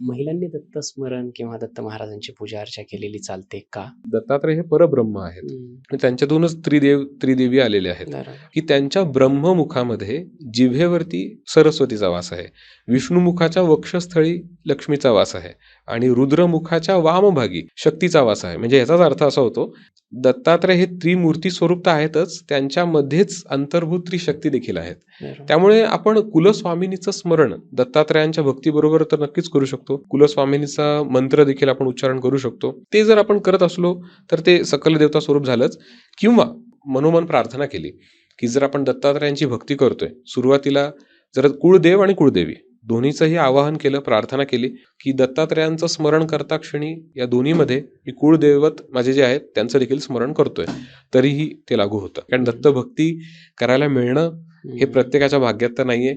महिलांनी दत्त स्मरण किंवा दत्त महाराजांची पूजा अर्चा केलेली चालते का? दत्तात्रय हे परब्रह्म आहेत. त्यांच्यातूनच त्रिदेव त्रिदेवी आलेले आहेत. की त्यांच्या ब्रह्ममुखामध्ये जिव्हेवरती सरस्वतीचा वास आहे विष्णुमुखाच्या वक्षस्थळी लक्ष्मीचा वास आहे आणि रुद्रमुखाच्या वामभागी शक्तीचा वास आहे. म्हणजे याचाच अर्थ असा होतो दत्तात्रय हे त्रिमूर्ती स्वरूप तर आहेतच त्यांच्यामध्येच अंतर्भूत त्रिशक्ती देखील आहेत. त्यामुळे आपण कुलस्वामिनीचं स्मरण दत्तात्रयांच्या भक्तीबरोबर तर नक्कीच करू शकतो. कुलस्वामिनीचा मंत्र देखील आपण उच्चारण करू शकतो. ते जर आपण करत असलो तर ते सकल देवता स्वरूप झालंच. किंवा मनोमन प्रार्थना केली की जर आपण दत्तात्रयांची भक्ती करतोय सुरुवातीला जर कुळदेव आणि कुळदेवी दोन्हीचंही आवाहन केलं प्रार्थना केली की दत्तात्रयांचं स्मरण करता क्षणी या दोन्हीमध्ये मी कुळदैवत माझे जे आहेत त्यांचं देखील स्मरण करतोय. तरीही ते लागू होतं. कारण दत्तभक्ती करायला मिळणं हे. प्रत्येकाच्या भाग्यात तर नाहीये.